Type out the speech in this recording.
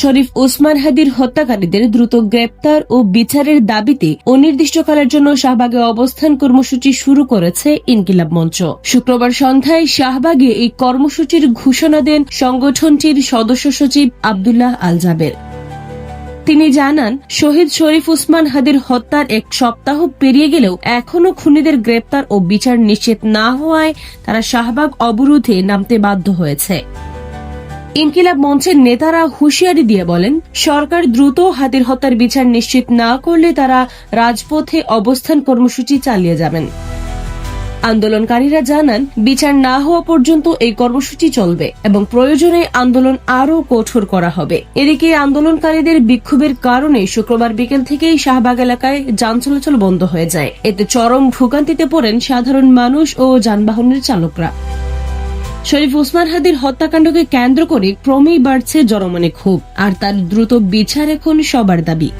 শরীফ ওসমান হাদির হত্যাকারীদের দ্রুত গ্রেপ্তার ও বিচারের দাবিতে অনির্দিষ্টকালের জন্য শাহবাগে অবস্থান কর্মসূচি শুরু করেছে ইনকিলাব মঞ্চ। শুক্রবার সন্ধ্যায় শাহবাগে এই কর্মসূচির ঘোষণা দেন সংগঠনটির সদস্য সচিব আবদুল্লাহ আল জাবের। তিনি জানান, শহীদ শরীফ উসমান হাদির হত্যার এক সপ্তাহ পেরিয়ে গেলেও এখনও খুনিদের গ্রেপ্তার ও বিচার নিশ্চিত না হওয়ায় তারা শাহবাগ অবরোধে নামতে বাধ্য হয়েছে। ইনকিলাব মঞ্চের নেতারা হুঁশিয়ারি দিয়ে বলেন, সরকার দ্রুত হাতির হত্যার বিচার নিশ্চিত না করলে তারা রাজপথে অবস্থান কর্মসূচি চালিয়ে যাবেন। আন্দোলনকারীরা জানান, বিচার না হওয়া পর্যন্ত এই কর্মসূচি চলবে এবং প্রয়োজনে আন্দোলন আরও কঠোর করা হবে। এদিকে আন্দোলনকারীদের বিক্ষোভের কারণে শুক্রবার বিকেল থেকেই শাহবাগ এলাকায় যান চলাচল বন্ধ হয়ে যায়। এতে চরম ভোগান্তিতে পড়েন সাধারণ মানুষ ও যানবাহনের চালকরা। শরীফ ওসমান হাদির হত্যাকাণ্ডকে কেন্দ্র করে ক্রমেই বাড়ছে জনমনে ক্ষোভ, আর তার দ্রুত বিচার এখন সবার দাবি।